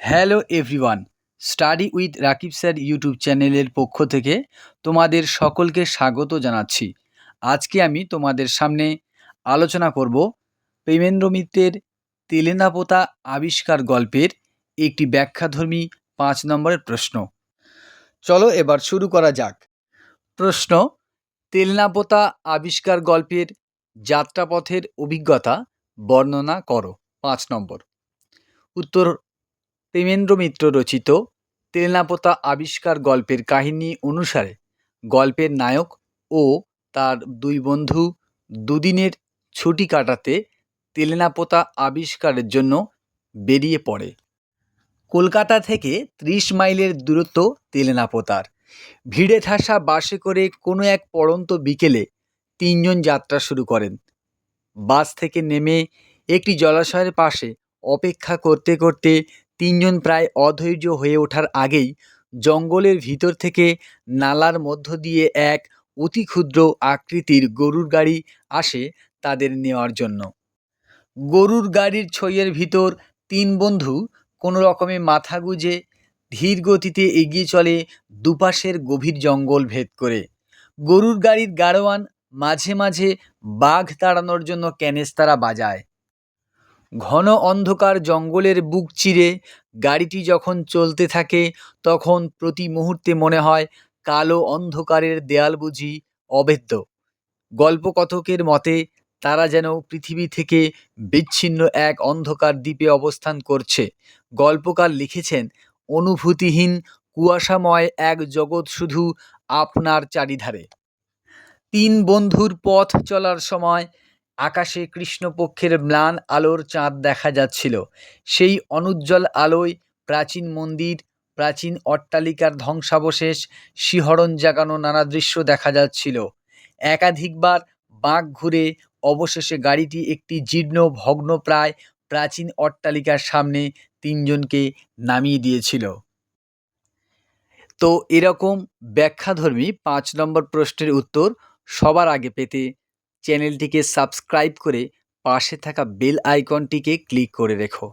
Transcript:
Hello everyone study with Rakib sir YouTube চ্যানেলের পক্ষ থেকে তোমাদের সকলকে স্বাগত জানাচ্ছি। আজকে আমি তোমাদের সামনে আলোচনা করব প্রেমেন্দ্র মিত্রের তেলেনাপোতা আবিষ্কার গল্পের একটি ব্যাখ্যাধর্মী পাঁচ নম্বরের প্রশ্ন। চলো এবার শুরু করা যাক। প্রশ্ন, তেলনাপোতা আবিষ্কার গল্পের যাত্রাপথের অভিজ্ঞতা বর্ণনা করো। পাঁচ নম্বর। উত্তর প্রেমেন্দ্র মিত্র রচিত তেলনাপোতা আবিষ্কার গল্পের কাহিনী অনুসারে গল্পের নায়ক ও তার দুই বন্ধু দুদিনের ছুটি কাটাতে তেলেনাপোতা আবিষ্কারের জন্য বেরিয়ে পড়ে। কলকাতা থেকে ত্রিশ মাইলের দূরত্ব তেলেনাপোতার। ভিড়ে ঠাসা বাসে করে কোনো এক পড়ন্ত বিকেলে তিনজন যাত্রা শুরু করেন। বাস থেকে নেমে একটি জলাশয়ের পাশে অপেক্ষা করতে করতে তিনজন প্রায় অধৈর্য হয়ে ওঠার আগেই জঙ্গলের ভিতর থেকে নালার মধ্য দিয়ে এক অতি ক্ষুদ্র আকৃতির গরুর গাড়ি আসে তাদের নেওয়ার জন্য। গরুর গাড়ির ছইয়ের ভিতর তিন বন্ধু কোনো রকমে মাথা গুজে ধীর গতিতে এগিয়ে চলে দুপাশের গভীর জঙ্গল ভেদ করে। গরুর গাড়ির গাড়োয়ান মাঝে মাঝে বাঘ তাড়ানোর জন্য ক্যানেস্তারা বাজায়। ঘন অন্ধকার জঙ্গলের বুক চিরে গাড়িটি যখন চলতে থাকে, তখন প্রতি মুহূর্তে মনে হয় কালো অন্ধকারের দেয়াল বুঝি অভেদ্য গল্পকথকের মতে, তারা যেন পৃথিবী থেকে বিচ্ছিন্ন এক অন্ধকার দ্বীপে অবস্থান করছে। গল্পকার লিখেছেন, অনুভূতিহীন, কুয়াশাময় এক জগৎ শুধু আপনার চারিধারে। তিন বন্ধুর পথ চলার সময় আকাশে কৃষ্ণপক্ষের ম্লান আলোর চাঁদ দেখা যাচ্ছিল। সেই অনুজ্জ্বল আলোয় প্রাচীন মন্দির, প্রাচীন অট্টালিকার ধ্বংসাবশেষ, শিহরণ জাগানো নানা দৃশ্য দেখা যাচ্ছিল। একাধিকবার বাঁক ঘুরে অবশেষে গাড়িটি একটি জীর্ণ ভগ্নপ্রায় প্রাচীন অট্টালিকার সামনে তিনজনকে নামিয়ে দিয়েছিল। তো এরকম ব্যাখ্যাধর্মী পাঁচ নম্বর প্রশ্নের উত্তর সবার আগে পেতে চ্যানেলটিকে সাবস্ক্রাইব করে পাশে থাকা বেল আইকনটিকে ক্লিক করে রেখো।